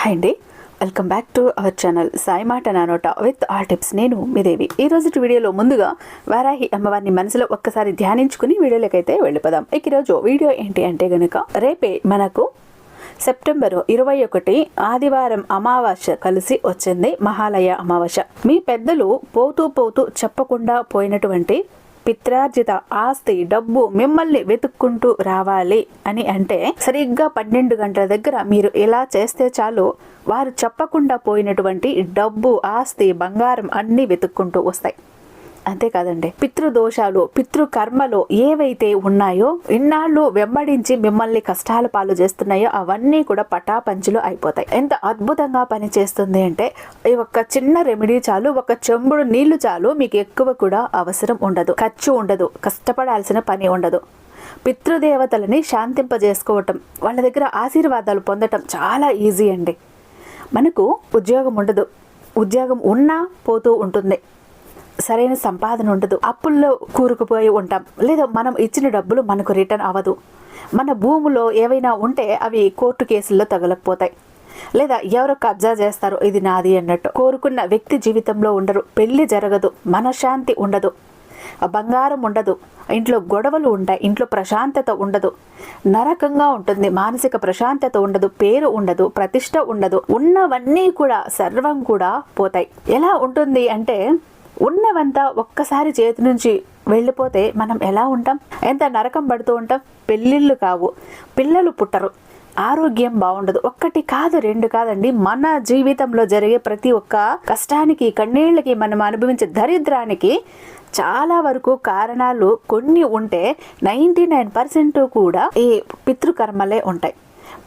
Hi అండి. Welcome back to our channel Sai మాట నానోట విత్ ఆల్ టిప్స్ నేను మీ దేవి. ఈ రోజు వీడియోలో ముందుగా వారాహి అమ్మవారిని మనసులో ఒక్కసారి ధ్యానించుకుని వీడియోలకైతే వెళ్ళిపోదాం. ఇక ఈరోజు వీడియో ఏంటి అంటే గనుక రేపే మనకు సెప్టెంబర్ ఇరవై ఒకటి ఆదివారం అమావాస్య కలిసి వచ్చింది మహాలయ అమావాస్య. మీ పెద్దలు పోతూ పోతూ చెప్పకుండా పోయినటువంటి పిత్రార్జిత ఆస్తి డబ్బు మిమ్మల్ని వెతుక్కుంటూ రావాలి అని అంటే సరిగ్గా పన్నెండు గంటల దగ్గర మీరు ఇలా చేస్తే చాలు. వారు చెప్పకుండా పోయినటువంటి డబ్బు ఆస్తి బంగారం అన్నీ వెతుక్కుంటూ వస్తాయి. అంతేకాదండి పితృదోషాలు పితృకర్మలు ఏవైతే ఉన్నాయో ఇన్నాళ్ళు వెంబడించి మిమ్మల్ని కష్టాల పాలు చేస్తున్నాయో అవన్నీ కూడా పటాపంచులు అయిపోతాయి. ఎంత అద్భుతంగా పనిచేస్తుంది అంటే ఈ ఒక్క చిన్న రెమెడీ చాలు ఒక చెంబుడు నీళ్ళు చాలు మీకు ఎక్కువ కూడా అవసరం ఉండదు. ఖర్చు ఉండదు. కష్టపడాల్సిన పని ఉండదు. పితృదేవతలని శాంతింపజేసుకోవటం వాళ్ళ దగ్గర ఆశీర్వాదాలు పొందటం చాలా ఈజీ అండి. మనకు ఉద్యోగం ఉండదు. ఉద్యోగం ఉన్నా పోతూ ఉంటుంది. సరైన సంపాదన ఉండదు. అప్పుల్లో కూరుకుపోయి ఉంటాం. లేదా మనం ఇచ్చిన డబ్బులు మనకు రిటర్న్ అవ్వదు. మన భూములో ఏవైనా ఉంటే అవి కోర్టు కేసుల్లో తగలకపోతాయి. లేదా ఎవరో కబ్జా చేస్తారు. ఇది నాది అన్నట్టు. కోరుకున్న వ్యక్తి జీవితంలో ఉండరు. పెళ్ళి జరగదు. మనశాంతి ఉండదు. బంగారం ఉండదు. ఇంట్లో గొడవలు ఉంటాయి. ఇంట్లో ప్రశాంతత ఉండదు. నరకంగా ఉంటుంది. మానసిక ప్రశాంతత ఉండదు. పేరు ఉండదు. ప్రతిష్ట ఉండదు. ఉన్నవన్నీ కూడా సర్వం కూడా పోతాయి. ఎలా ఉంటుంది అంటే ఉన్నవంతా ఒక్కసారి చేతి నుంచి వెళ్ళిపోతే మనం ఎలా ఉంటాం? ఎంత నరకం పడుతూ ఉంటాం? పెళ్ళిళ్ళు కావు. పిల్లలు పుట్టరు. ఆరోగ్యం బాగుండదు. ఒక్కటి కాదు రెండు కాదండి. మన జీవితంలో జరిగే ప్రతి ఒక్క కష్టానికి కన్నీళ్ళకి మనం అనుభవించే దరిద్రానికి చాలా వరకు కారణాలు కొన్ని ఉంటే నైంటీ నైన్ పర్సెంట్ కూడా ఈ పితృకర్మలే ఉంటాయి.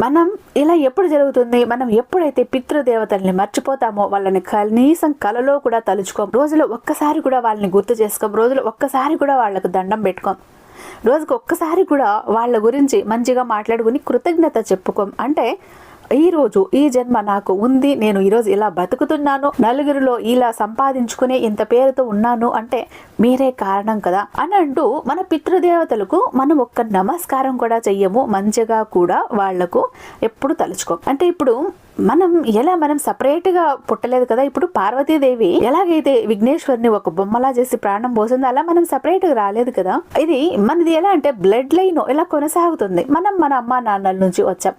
మనం ఇలా ఎప్పుడు జరుగుతుంది? మనం ఎప్పుడైతే పితృదేవతల్ని మర్చిపోతామో వాళ్ళని కనీసం కలలో కూడా తలుచుకోం. రోజులో ఒక్కసారి కూడా వాళ్ళని గుర్తు చేసుకోం. రోజులో ఒక్కసారి కూడా వాళ్ళకు దండం పెట్టుకోం. రోజుకు ఒక్కసారి కూడా వాళ్ళ గురించి మంచిగా మాట్లాడుకుని కృతజ్ఞత చెప్పుకోం. అంటే ఈ రోజు ఈ జన్మ నాకు ఉంది. నేను ఈరోజు ఇలా బతుకుతున్నాను. నలుగురిలో ఇలా సంపాదించుకునే ఇంత పేరుతో ఉన్నాను అంటే మీరే కారణం కదా అని అంటూ మన పితృదేవతలకు మనం ఒక్క నమస్కారం కూడా చెయ్యము. మంచిగా కూడా వాళ్ళకు ఎప్పుడు తలుచుకో. అంటే ఇప్పుడు మనం ఎలా మనం సపరేట్గా పుట్టలేదు కదా ఇప్పుడు పార్వతీదేవి ఎలాగైతే విఘ్నేశ్వరిని ఒక బొమ్మలా చేసి ప్రాణం పోసిందో అలా మనం సపరేట్గా రాలేదు కదా. ఇది మనది ఎలా అంటే బ్లడ్ లైన్ ఇలా కొనసాగుతుంది. మనం మన అమ్మా నాన్నల నుంచి వచ్చాం.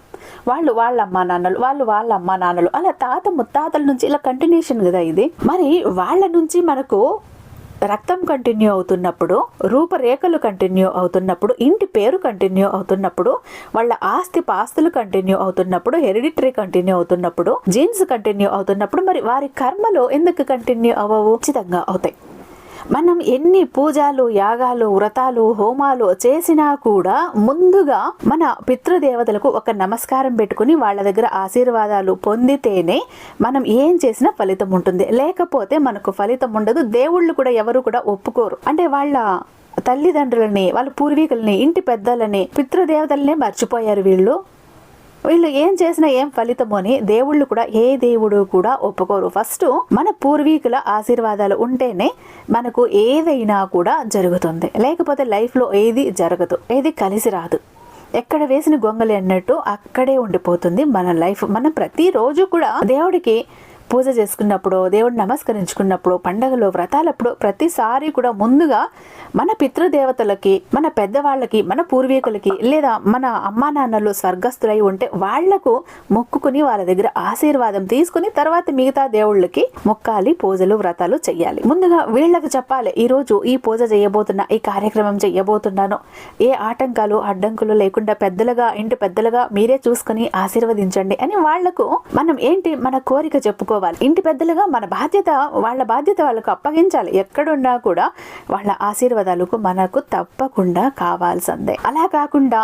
వాళ్ళు వాళ్ళ అమ్మా నాన్నలు వాళ్ళు వాళ్ళ అమ్మా నాన్నలు అలా తాత ముత్తాతల నుంచి ఇలా కంటిన్యూషన్ కదా ఇది. మరి వాళ్ళ నుంచి మనకు రక్తం కంటిన్యూ అవుతున్నప్పుడు రూపరేఖలు కంటిన్యూ అవుతున్నప్పుడు ఇంటి పేరు కంటిన్యూ అవుతున్నప్పుడు వాళ్ళ ఆస్తి పాస్తులు కంటిన్యూ అవుతున్నప్పుడు హెరిడిటరీ కంటిన్యూ అవుతున్నప్పుడు జీన్స్ కంటిన్యూ అవుతున్నప్పుడు మరి వారి కర్మలు ఎందుకు కంటిన్యూ అవ్వవు? ఖచ్చితంగా అవుతాయి. మనం ఎన్ని పూజలు యాగాలు వ్రతాలు హోమాలు చేసినా కూడా ముందుగా మన పితృదేవతలకు ఒక నమస్కారం పెట్టుకుని వాళ్ళ దగ్గర ఆశీర్వాదాలు పొందితేనే మనం ఏం చేసినా ఫలితం ఉంటుంది. లేకపోతే మనకు ఫలితం ఉండదు. దేవుళ్ళు కూడా ఎవరు కూడా ఒప్పుకోరు. అంటే వాళ్ళ తల్లిదండ్రులని వాళ్ళ పూర్వీకుల్ని ఇంటి పెద్దలని పితృదేవతలనే మర్చిపోయారు వీళ్ళు. వీళ్ళు ఏం చేసినా ఏం ఫలితము అని దేవుళ్ళు కూడా ఏ దేవుడు కూడా ఒప్పుకోరు. ఫస్ట్ మన పూర్వీకుల ఆశీర్వాదాలు ఉంటేనే మనకు ఏదైనా కూడా జరుగుతుంది. లేకపోతే లైఫ్లో ఏది జరగదు ఏది కలిసి రాదు. ఎక్కడ వేసిన గొంగలి అన్నట్టు అక్కడే ఉండిపోతుంది మన లైఫ్. మనం ప్రతిరోజు కూడా దేవుడికి పూజ చేసుకున్నప్పుడు దేవుడిని నమస్కరించుకున్నప్పుడు పండగలు వ్రతాలప్పుడు ప్రతిసారి కూడా ముందుగా మన పితృదేవతలకి మన పెద్దవాళ్ళకి మన పూర్వీకులకి లేదా మన అమ్మా నాన్నలు స్వర్గస్థులై ఉంటే వాళ్ళకు మొక్కుకుని వాళ్ళ దగ్గర ఆశీర్వాదం తీసుకుని తర్వాత మిగతా దేవుళ్ళకి మొక్కాలి పూజలు వ్రతాలు చెయ్యాలి. ముందుగా వీళ్ళకి చెప్పాలి ఈ రోజు ఈ పూజ చేయబోతున్నా ఈ కార్యక్రమం చేయబోతున్నాను. ఏ ఆటంకాలు అడ్డంకులు లేకుండా పెద్దలుగా ఇంటి పెద్దలుగా మీరే చూసుకుని ఆశీర్వదించండి అని వాళ్ళకు మనం ఏంటి మన కోరిక చెప్పుకో చెప్పుకోవాలి ఇంటి పెద్దలుగా మన బాధ్యత వాళ్ళ బాధ్యత వాళ్ళకు అప్పగించాలి. ఎక్కడున్నా కూడా వాళ్ళ ఆశీర్వాదాలకు మనకు తప్పకుండా కావాల్సిందే. అలా కాకుండా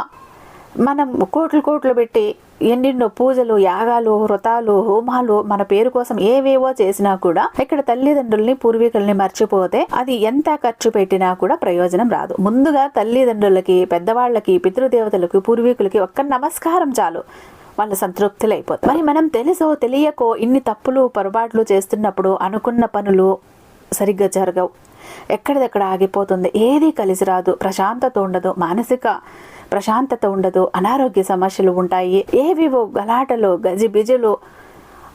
మనం కోట్లు కోట్లు పెట్టి ఎన్నెన్నో పూజలు యాగాలు వ్రతాలు హోమాలు మన పేరు కోసం ఏవేవో చేసినా కూడా ఇక్కడ తల్లిదండ్రుల్ని పూర్వీకుల్ని మర్చిపోతే అది ఎంత ఖర్చు పెట్టినా కూడా ప్రయోజనం రాదు. ముందుగా తల్లిదండ్రులకి పెద్దవాళ్ళకి పితృదేవతలకి పూర్వీకులకి ఒక్క నమస్కారం చాలు. వాళ్ళు సంతృప్తులు మరి మనం తెలుసో తెలియకో ఇన్ని తప్పులు పొరపాట్లు చేస్తున్నప్పుడు అనుకున్న పనులు సరిగ్గా జరగవు. ఎక్కడిదక్కడ ఆగిపోతుంది. ఏది కలిసి రాదు. ప్రశాంతత ఉండదు. మానసిక ప్రశాంతత ఉండదు. అనారోగ్య సమస్యలు ఉంటాయి. ఏవివో గలాటలు గజిబిజులు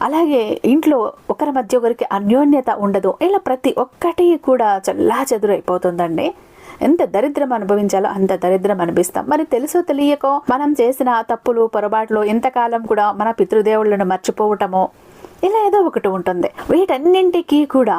అలాగే ఇంట్లో ఒకరి మధ్య ఒకరికి అన్యోన్యత ఉండదు. ఇలా ప్రతి ఒక్కటి కూడా చల్లా చెదురైపోతుందండి ఎంత దరిద్రం అనుభవించాలో అంత దరిద్రం అనిపిస్తాం. మరి తెలుసో తెలియకో మనం చేసిన తప్పులు పొరపాట్లు ఎంతకాలం కూడా మన పితృదేవుళ్ళను మర్చిపోవటమో ఇలా ఏదో ఒకటి ఉంటుంది. వీటన్నింటికీ కూడా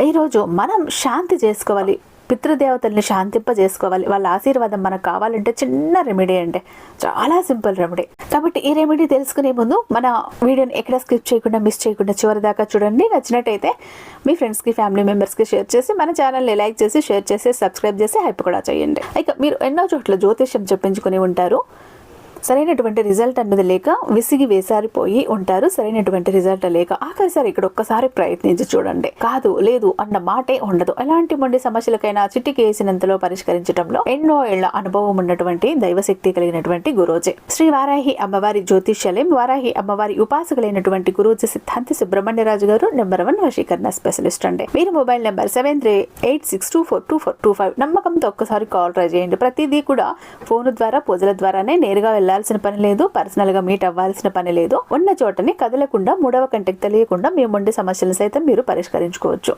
ఈరోజు మనం శాంతి చేసుకోవాలి. పితృదేవతల్ని శాంతింపజేసుకోవాలి. వాళ్ళ ఆశీర్వాదం మనకు కావాలంటే చిన్న రెమెడీ అంటే చాలా సింపుల్ రెమెడీ కాబట్టి ఈ రెమెడీ తెలుసుకునే ముందు మన వీడియోని ఎక్కడ స్కిప్ చేయకుండా మిస్ చేయకుండా చివరి దాకా చూడండి. నచ్చినట్టయితే మీ ఫ్రెండ్స్కి ఫ్యామిలీ మెంబర్స్కి షేర్ చేసి మన ఛానల్ని లైక్ చేసి షేర్ చేసి సబ్స్క్రైబ్ చేసి హైప్ కూడా చేయండి. ఇక మీరు ఎన్నో చోట్ల జ్యోతిష్యం చెప్పించుకుని ఉంటారు. సరైనటువంటి రిజల్ట్ అన్నది లేక విసిగి వేసారిపోయి ఉంటారు. సరైనటువంటి రిజల్ట్ లేక ఆఖరిసారి ఇక్కడ ఒక్కసారి ప్రయత్నించి చూడండి. కాదు లేదు అన్న మాటే ఉండదు. ఎలాంటి మొండి సమస్యలకైనా చిట్టికి వేసినంతలో పరిష్కరించడంలో ఎన్నో ఏళ్ళ అనుభవం ఉన్నటువంటి దైవశక్తి కలిగినటువంటి గురోజే. శ్రీ వారాహి అమ్మవారి జ్యోతిష్యాలయం వారాహి అమ్మవారి ఉపాసకులైనటువంటి గురూజీ సిద్ధాంతి సుబ్రహ్మణ్యరాజు గారు నెంబర్ వన్ వశీకరణ స్పెషలిస్ట్ అండి. మీరు mobile number seven three eight six two four two four two five. నమ్మకంతో ఒక్కసారి కాల్ ట్రై చేయండి. ప్రతిదీ కూడా ఫోన్ ద్వారా పూజల ద్వారానే నేరుగా వెళ్ళాల్సిన పని లేదు పర్సనల్గా మీట్ అవ్వాల్సిన పని లేదు. ఉన్న చోటని కదలకుండా మూడవ కంటికి తెలియకుండా మీ మొండి సమస్యలు సైతం మీరు పరిష్కరించుకోవచ్చు.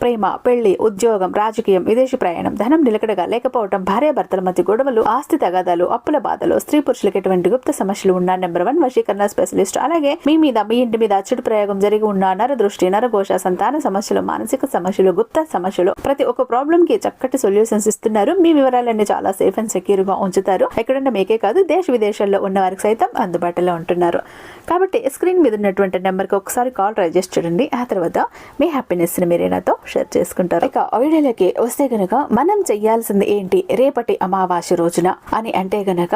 ప్రేమ పెళ్ళి ఉద్యోగం రాజకీయం విదేశీ ప్రయాణం ధనం నిలకడగా లేకపోవడం భార్యాభర్తల మధ్య గొడవలు ఆస్తి తగాదాలు అప్పుల బాధలు స్త్రీ పురుషులకు ఎటువంటి గుప్త సమస్యలు ఉన్న నెంబర్ వన్ వశీకరణ స్పెషలిస్ట్. అలాగే మీ మీద మీ ఇంటి మీద అచ్చుడు ప్రయోగం జరిగి ఉన్న నర దృష్టి నరఘోష సంతాన సమస్యలు మానసిక సమస్యలు గుప్త సమస్యలు ప్రతి ఒక్క ప్రాబ్లం కి చక్కటి సొల్యూషన్స్ ఇస్తున్నారు. మీ వివరాలన్నీ చాలా సేఫ్ అండ్ సెక్యూర్గా ఉంచుతారు. ఎక్కడన్నా మీకే కాదు దేశ విదేశాల్లో ఉన్న వారికి సైతం అందుబాటులో ఉంటున్నారు. కాబట్టి స్క్రీన్ మీద ఉన్నటువంటి నెంబర్కి ఒకసారి కాల్ ట్రై చేసి చూడండి ఆ తర్వాత మీ హ్యాపీనెస్ని నాతో షేర్ చేసుకుంటారు. ఇక వీడియోలోకి వస్తే గనక మనం చెయ్యాల్సింది ఏంటి? రేపటి అమావాస్య రోజున అని అంటే గనక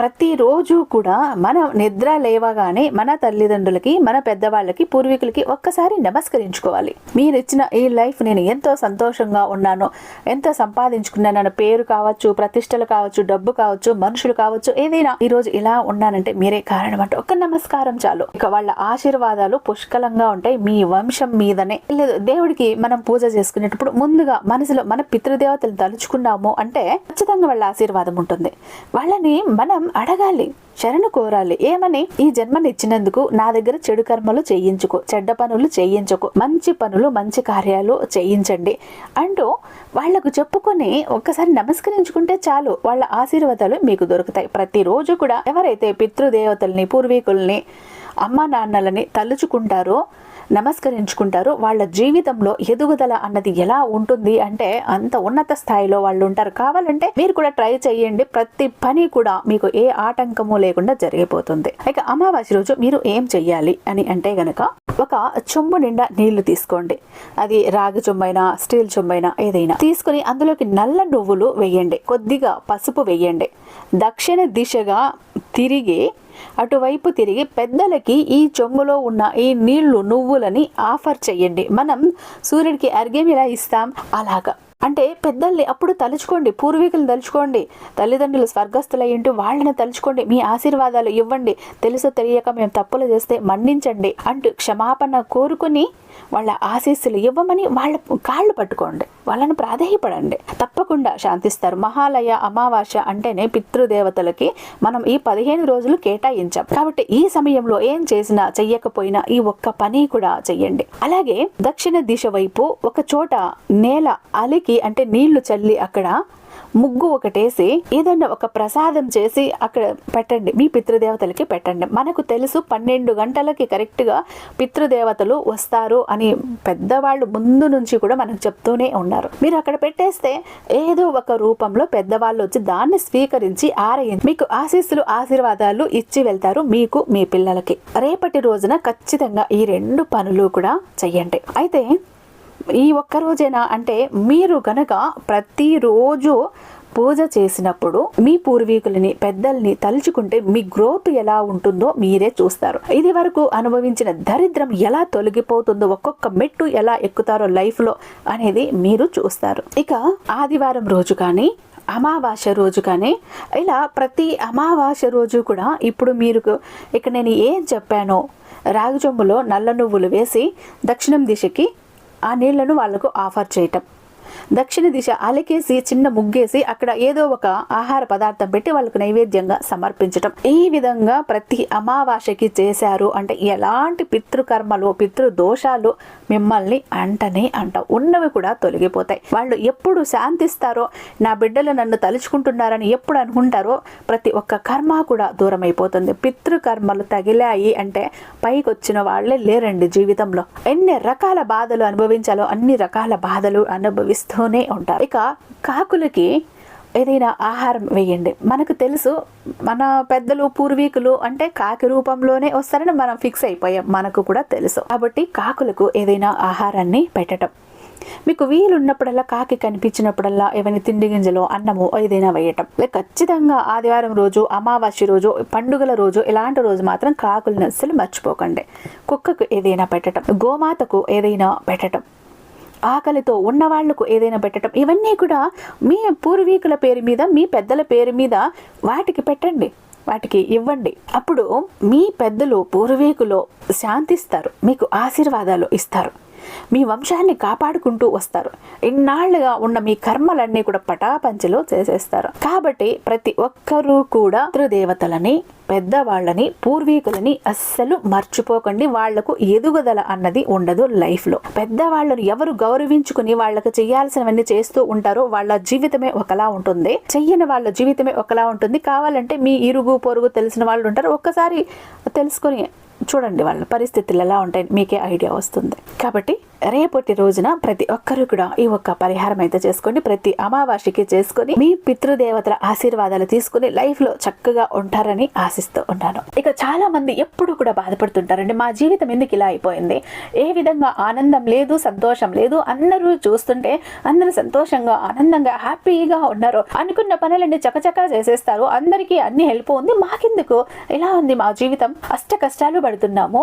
ప్రతిరోజు కూడా మన నిద్ర లేవగానే మన తల్లిదండ్రులకి మన పెద్దవాళ్ళకి పూర్వీకులకి ఒక్కసారి నమస్కరించుకోవాలి. మీరు ఇచ్చిన ఈ లైఫ్ నేను ఎంతో సంతోషంగా ఉన్నాను. ఎంతో సంపాదించుకున్నాను పేరు కావచ్చు ప్రతిష్టలు కావచ్చు డబ్బు కావచ్చు మనుషులు కావచ్చు ఏదైనా ఈ రోజు ఇలా ఉన్నానంటే మీరే కారణం అంటే ఒక్క నమస్కారం చాలు. ఇక వాళ్ళ ఆశీర్వాదాలు పుష్కలంగా ఉంటాయి. మీ వంశం మీదనే. లేదు దేవుడికి మనం పూజ చేసుకునేటప్పుడు ముందుగా మనసులో మన పితృదేవతలు తలుచుకున్నాము అంటే ఖచ్చితంగా వాళ్ళ ఆశీర్వాదం ఉంటుంది. వాళ్ళని మనం అడగాలి. శరణు కోరాలి. ఏమని? ఈ జన్మనిచ్చినందుకు నా దగ్గర చెడు కర్మలు చేయించుకో చెడ్డ పనులు చేయించుకో మంచి పనులు మంచి కార్యాలు చేయించండి. అంటూ వాళ్ళకు చెప్పుకొని ఒక్కసారి నమస్కరించుకుంటే చాలు. వాళ్ళ ఆశీర్వాదాలు మీకు దొరుకుతాయి. ప్రతిరోజు కూడా ఎవరైతే పితృదేవతల్ని పూర్వీకుల్ని అమ్మా నాన్నలని తలుచుకుంటారో నమస్కరించుకుంటారు వాళ్ళ జీవితంలో ఎదుగుదల అన్నది ఎలా ఉంటుంది అంటే అంత ఉన్నత స్థాయిలో వాళ్ళు ఉంటారు కావాలంటే మీరు కూడా ట్రై చేయండి. ప్రతి పని కూడా మీకు ఏ ఆటంకము లేకుండా జరిగిపోతుంది. ఇక అమావాస్య రోజు మీరు ఏం చెయ్యాలి అని అంటే గనక ఒక చెంబు నిండా నీళ్ళు తీసుకోండి. అది రాగి చెంబైనా స్టీల్ చెంబైనా ఏదైనా తీసుకుని అందులోకి నల్ల నువ్వులు వేయండి. కొద్దిగా పసుపు వేయండి. దక్షిణ దిశగా తిరిగి అటువైపు తిరిగి పెద్దలకి ఈ చెంబులో ఉన్న ఈ నీళ్ళు నువ్వులని ఆఫర్ చెయ్యండి మనం సూర్యుడికి అర్ఘ్యం ఇలా ఇస్తాం? అలాగా. అంటే పెద్దల్ని అప్పుడు తలుచుకోండి పూర్వీకులు తలుచుకోండి. తల్లిదండ్రులు స్వర్గస్థులయ్యింటూ వాళ్ళని తలుచుకోండి మీ ఆశీర్వాదాలు ఇవ్వండి. తెలుసో తెలియక మేము తప్పులు చేస్తే మన్నించండి అంటూ క్షమాపణ కోరుకుని వాళ్ళ ఆశీస్సులు ఇవ్వమని వాళ్ళ కాళ్ళు పట్టుకోండి వాళ్ళని ప్రాధేయపడండి. తప్పకుండా శాంతిస్తారు. మహాలయ అమావాస్య అంటేనే పితృదేవతలకి మనం ఈ పదిహేను రోజులు కేటాయించాం. కాబట్టి ఈ సమయంలో ఏం చేసినా చెయ్యకపోయినా ఈ ఒక్క పని కూడా చెయ్యండి. అలాగే దక్షిణ దిశ వైపు ఒక చోట నేల అలికి అంటే నీళ్ళు చల్లి అక్కడ ముగ్గు ఒకటేసి ఏదైనా ఒక ప్రసాదం చేసి అక్కడ పెట్టండి. మీ పితృదేవతలకి పెట్టండి. మనకు తెలుసు పన్నెండు గంటలకి కరెక్ట్గా పితృదేవతలు వస్తారు అని పెద్దవాళ్ళు ముందు నుంచి కూడా మనకు చెప్తూనే ఉన్నారు. మీరు అక్కడ పెట్టేస్తే ఏదో ఒక రూపంలో పెద్దవాళ్ళు వచ్చి దాన్ని స్వీకరించి ఆరయించి మీకు ఆశీస్సులు ఆశీర్వాదాలు ఇచ్చి వెళ్తారు మీకు మీ పిల్లలకి. రేపటి రోజున ఖచ్చితంగా ఈ రెండు పనులు కూడా చెయ్యండి. అయితే ఈ ఒక్క రోజేనా అంటే మీరు గనక ప్రతిరోజు పూజ చేసినప్పుడు మీ పూర్వీకులని పెద్దల్ని తలుచుకుంటే మీ గ్రోత్ ఎలా ఉంటుందో మీరే చూస్తారు. ఇది వరకు అనుభవించిన దరిద్రం ఎలా తొలగిపోతుందో ఒక్కొక్క మెట్టు ఎలా ఎక్కుతారో లైఫ్లో అనేది మీరు చూస్తారు. ఇక ఆదివారం రోజు కానీ అమావాస్య రోజు కానీ ఇలా ప్రతి అమావాస్య రోజు కూడా ఇప్పుడు మీరు ఇక నేను ఏం చెప్పానో రాగి నల్ల నువ్వులు వేసి దక్షిణం దిశకి ఆ నీళ్ళను వాళ్ళకు ఆఫర్ చేయటం. దక్షిణ దిశ అలకేసి చిన్న ముగ్గేసి అక్కడ ఏదో ఒక ఆహార పదార్థం పెట్టి వాళ్ళకు నైవేద్యంగా సమర్పించటం. ఈ విధంగా ప్రతి అమావాస్యకి చేశారు. అంటే ఎలాంటి పితృకర్మలు పితృ దోషాలు మిమ్మల్ని అంటనే అంట ఉన్నవి కూడా తొలగిపోతాయి. వాళ్ళు ఎప్పుడు శాంతిస్తారో నా బిడ్డలు నన్ను తలుచుకుంటున్నారని ఎప్పుడు అనుకుంటారో ప్రతి ఒక్క కర్మ కూడా దూరం అయిపోతుంది పితృకర్మలు తగిలాయి అంటే పైకి వచ్చిన వాళ్ళే లేరండి జీవితంలో. ఎన్ని రకాల బాధలు అనుభవించాలో అన్ని రకాల బాధలు అనుభవిస్తూనే ఉంటారు. ఇక కాకులకి ఏదైనా ఆహారం వేయండి. మనకు తెలుసు మన పెద్దలు పూర్వీకులు అంటే కాకి రూపంలోనే వస్తారని మనం ఫిక్స్ అయిపోయాం. మనకు కూడా తెలుసు. కాబట్టి కాకులకు ఏదైనా ఆహారాన్ని పెట్టడం మీకు వీలున్నప్పుడల్లా కాకి కనిపించినప్పుడల్లా ఏమైనా తిండి గింజలు అన్నము ఏదైనా వేయటం. లేక ఖచ్చితంగా ఆదివారం రోజు అమావాస్య రోజు పండుగల రోజు ఇలాంటి రోజు మాత్రం కాకులను అస్సలు మర్చిపోకండి. కుక్కకు ఏదైనా పెట్టడం గోమాతకు ఏదైనా పెట్టడం ఆకలితో ఉన్న వాళ్ళకు ఏదైనా పెట్టడం ఇవన్నీ కూడా మీ పూర్వీకుల పేరు మీద మీ పెద్దల పేరు మీద వాటికి పెట్టండి వాటికి ఇవ్వండి. అప్పుడు మీ పెద్దలు పూర్వీకులు శాంతిస్తారు మీకు ఆశీర్వాదాలు ఇస్తారు. మీ వంశాన్ని కాపాడుకుంటూ వస్తారు. ఇన్నాళ్ళుగా ఉన్న మీ కర్మలన్నీ కూడా పటాపంచలో చేసేస్తారు. కాబట్టి ప్రతి ఒక్కరూ కూడా పితృదేవతలని పెద్దవాళ్ళని పూర్వీకులని అస్సలు మర్చిపోకండి. వాళ్ళకు ఎదుగుదల అన్నది ఉండదు లైఫ్లో పెద్దవాళ్ళను ఎవరు గౌరవించుకుని వాళ్ళకు చేయాల్సినవన్నీ చేస్తూ ఉంటారో వాళ్ళ జీవితమే ఒకలా ఉంటుంది. చెయ్యని వాళ్ళ జీవితమే ఒకలా ఉంటుంది. కావాలంటే మీ ఇరుగు పొరుగు తెలిసిన వాళ్ళు ఉంటారు. ఒక్కసారి తెలుసుకొని చూడండి వాళ్ళ పరిస్థితులు ఎలా ఉంటాయి మీకే ఐడియా వస్తుంది. కాబట్టి రేపటి రోజున ప్రతి ఒక్కరు కూడా ఈ ఒక్క పరిహారం అయితే చేసుకోండి ప్రతి అమావాస్యకి చేసుకుని మీ పితృదేవతల ఆశీర్వాదాలు తీసుకుని లైఫ్లో చక్కగా ఉంటారని ఆశిస్తూ ఉంటాను ఇక చాలా మంది ఎప్పుడు కూడా బాధపడుతుంటారండి మా జీవితం ఎందుకు ఇలా అయిపోయింది? ఏ విధంగా ఆనందం లేదు సంతోషం లేదు అందరూ చూస్తుంటే అందరూ సంతోషంగా ఆనందంగా హ్యాపీగా ఉన్నారు అనుకున్న పనులన్నీ చకచకా చేసేస్తారు. అందరికీ అన్ని హెల్ప్ ఉంది మాకెందుకు? ఇలా ఉంది మా జీవితం? అష్ట కష్టాలు పడుతున్నాము.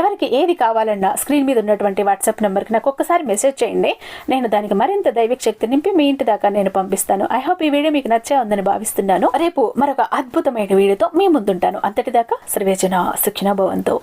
ఎవరికి ఏది కావాలన్నా స్క్రీన్ మీద ఉన్నటువంటి వాట్సాప్ నెంబర్కి నాకు ఒక్కసారి మెసేజ్ చేయండి. నేను దానికి మరింత దైవిక శక్తి నింపి మీ ఇంటి దాకా నేను పంపిస్తాను. ఐ హోప్ ఈ వీడియో మీకు నచ్చే ఉందని భావిస్తున్నాను. రేపు మరొక అద్భుతమైన వీడియోతో మీ ముందుంటాను. అంతటిదాకా సర్వేజన శిక్షణ భవంతో.